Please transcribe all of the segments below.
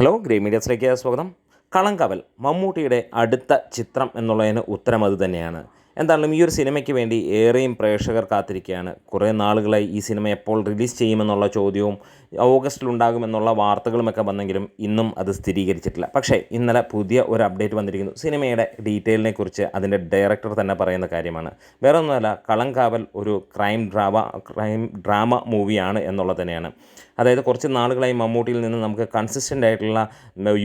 Hello ഗ്രീ മീഡിയസിലേക്ക് സ്വാഗതം. കളങ്കവൽ മമ്മൂട്ടിയുടെ അടുത്ത ചിത്രം എന്നുള്ളതിന് ഉത്തരം അത് തന്നെയാണ്. എന്തായാലും ഈ ഒരു സിനിമയ്ക്ക് വേണ്ടി ഏറെയും പ്രേക്ഷകർ കാത്തിരിക്കുകയാണ്. കുറേ നാളുകളായി ഈ സിനിമ എപ്പോൾ റിലീസ് ചെയ്യുമെന്നുള്ള ചോദ്യവും ഓഗസ്റ്റിൽ ഉണ്ടാകുമെന്നുള്ള വാർത്തകളുമൊക്കെ വന്നെങ്കിലും ഇന്നും അത് സ്ഥിരീകരിച്ചിട്ടില്ല. പക്ഷേ ഇന്നലെ പുതിയ ഒരു അപ്ഡേറ്റ് വന്നിരിക്കുന്നു. സിനിമയുടെ ഡീറ്റെയിലിനെ കുറിച്ച് അതിന്റെ ഡയറക്ടർ തന്നെ പറയുന്ന കാര്യമാണ്. വേറെ ഒന്നുമല്ല കളങ്കാവൽ ഒരു ക്രൈം ഡ്രാമ ക്രൈം ഡ്രാമ മൂവിയാണ് എന്നുള്ളത് തന്നെയാണ്. അതായത് കുറച്ച് നാളുകളായി മമ്മൂട്ടിയിൽ നിന്ന് നമുക്ക് കൺസിസ്റ്റന്റ് ആയിട്ടുള്ള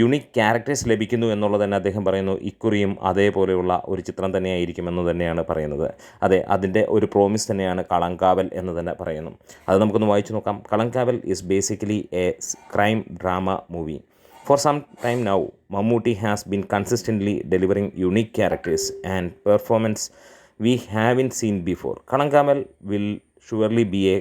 യുണീക്ക് ക്യാരക്ടേഴ്സ് ലഭിക്കുന്നു എന്നുള്ളത് തന്നെ അദ്ദേഹം പറയുന്നു. ഇക്കുറിയും അതേപോലെയുള്ള ഒരു ചിത്രം തന്നെയായിരിക്കും എന്ന് തന്നെയാണ് പറയുന്നത് അതെ അതിന്റെ ഒരു പ്രോമിസ് തന്നെയാണ് കളങ്കാവൽ എന്ന് തന്നെ പറയുന്നു അത് നമുക്കൊന്ന് വായിച്ചു നോക്കാം Kalamkaval is basically a crime drama movie For some time now, Mammootty has been consistently delivering unique characters and performance we haven't seen before. Kalankamal will surely be a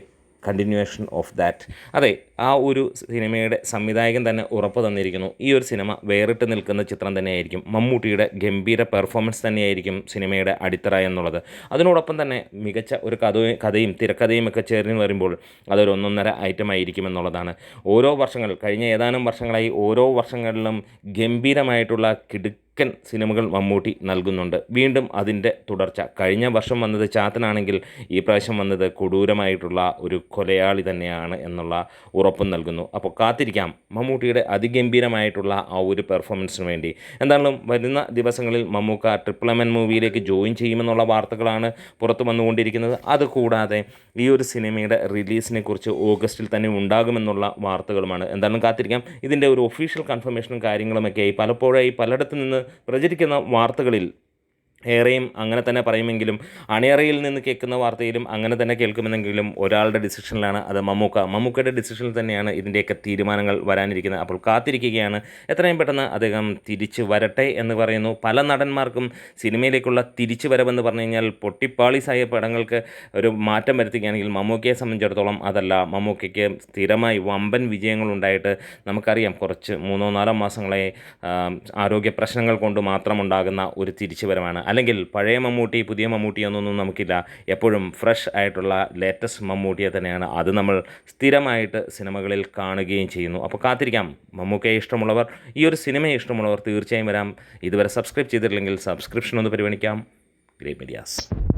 continuation of that അതെ ആ ഒരു സിനിമയുടെ സംവിധായകൻ തന്നെ ഉറപ്പ് തന്നിരിക്കുന്നു. ഈ ഒരു സിനിമ വേറിട്ട് നിൽക്കുന്ന ചിത്രം തന്നെയായിരിക്കും. മമ്മൂട്ടിയുടെ ഗംഭീര പെർഫോമൻസ് തന്നെയായിരിക്കും സിനിമയുടെ അടിത്തറ എന്നുള്ളത്. അതിനോടൊപ്പം തന്നെ മികച്ച ഒരു കഥയും കഥയും തിരക്കഥയും ഒക്കെ ചേർന്ന് വരുമ്പോൾ അതൊരു ഒന്നൊന്നര ഐറ്റം ആയിരിക്കും എന്നുള്ളതാണ്. ഓരോ വർഷങ്ങൾ കഴിഞ്ഞ ഏതാനും വർഷങ്ങളായി ഓരോ വർഷങ്ങളിലും ഗംഭീരമായിട്ടുള്ള കിടു മിക്കൻ സിനിമകൾ മമ്മൂട്ടി നൽകുന്നുണ്ട്. വീണ്ടും അതിന്റെ തുടർച്ച. കഴിഞ്ഞ വർഷം വന്നത് ചാത്തനാണെങ്കിൽ ഈ പ്രാവശ്യം വന്നത് കൊടൂരമായിട്ടുള്ള ഒരു കൊലയാളി തന്നെയാണ് എന്നുള്ള ഉറപ്പും നൽകുന്നു. അപ്പോൾ കാത്തിരിക്കാം. മമ്മൂട്ടിയുടെ അതിഗംഭീരമായിട്ടുള്ള ആ ഒരു പെർഫോമൻസിന് വേണ്ടി. എന്തായാലും വരുന്ന ദിവസങ്ങളിൽ മമ്മൂക്ക ട്രിപ്പിൾ എം എൻ മൂവിയിലേക്ക് ജോയിൻ ചെയ്യുമെന്നുള്ള വാർത്തകളാണ് പുറത്തു വന്നുകൊണ്ടിരിക്കുന്നത്. അതുകൂടാതെ ഈ ഒരു സിനിമയുടെ റിലീസിനെ കുറിച്ച് ഓഗസ്റ്റിൽ തന്നെ ഉണ്ടാകുമെന്നുള്ള വാർത്തകളുമാണ്. എന്തായാലും കാത്തിരിക്കാം. ഇതിന്റെ ഒരു ഒഫീഷ്യൽ കൺഫർമേഷനും കാര്യങ്ങളുമൊക്കെയായി പലപ്പോഴായി പലയിടത്തു നിന്ന് പ്രചരിക്കുന്ന വാർത്തകളിൽ ഏറെയും അങ്ങനെ തന്നെ പറയുമെങ്കിലും അണിയറയിൽ നിന്ന് കേൾക്കുന്ന വാർത്തയിലും അങ്ങനെ തന്നെ കേൾക്കുമെന്നെങ്കിലും ഒരാളുടെ ഡിസിഷനിലാണ് അത് മമ്മൂക്ക. മമ്മൂക്കയുടെ ഡിസിഷനിൽ തന്നെയാണ് ഇതിന്റെയൊക്കെ തീരുമാനങ്ങൾ വരാനിരിക്കുന്നത്. അപ്പോൾ കാത്തിരിക്കുകയാണ്. എത്രയും പെട്ടെന്ന് അദ്ദേഹം തിരിച്ചു വരട്ടെ എന്ന് പറയുന്നു. പല നടന്മാർക്കും സിനിമയിലേക്കുള്ള തിരിച്ചു വരവെന്ന് പറഞ്ഞു കഴിഞ്ഞാൽ പൊട്ടിപ്പാളീസായ പടങ്ങൾക്ക് ഒരു മാറ്റം വരുത്തുകയാണെങ്കിൽ മമ്മൂക്കയെ സംബന്ധിച്ചിടത്തോളം അതല്ല. മമ്മൂക്കയ്ക്ക് സ്ഥിരമായി വമ്പൻ വിജയങ്ങളുണ്ടായിട്ട് നമുക്കറിയാം കുറച്ച് മൂന്നോ നാലോ മാസങ്ങളെ ആരോഗ്യ പ്രശ്നങ്ങൾ കൊണ്ട് മാത്രമുണ്ടാകുന്ന ഒരു തിരിച്ചുവരവാണ് അല്ലെങ്കിൽ പഴയ മമ്മൂട്ടി പുതിയ മമ്മൂട്ടി എന്നൊന്നും നമുക്കില്ല. എപ്പോഴും ഫ്രഷ് ആയിട്ടുള്ള ലേറ്റസ്റ്റ് മമ്മൂട്ടിയെ തന്നെയാണ്. അത് നമ്മൾ സ്ഥിരമായിട്ട് സിനിമകളിൽ കാണുകയും ചെയ്യുന്നു. അപ്പോൾ കാത്തിരിക്കാം. മമ്മൂക്കയെ ഇഷ്ടമുള്ളവർ ഈ ഒരു സിനിമയെ ഇഷ്ടമുള്ളവർ തീർച്ചയായും വരാം. ഇതുവരെ സബ്സ്ക്രൈബ് ചെയ്തിട്ടില്ലെങ്കിൽ സബ്സ്ക്രിപ്ഷൻ ഒന്ന് പരിഗണിക്കാം. Great medias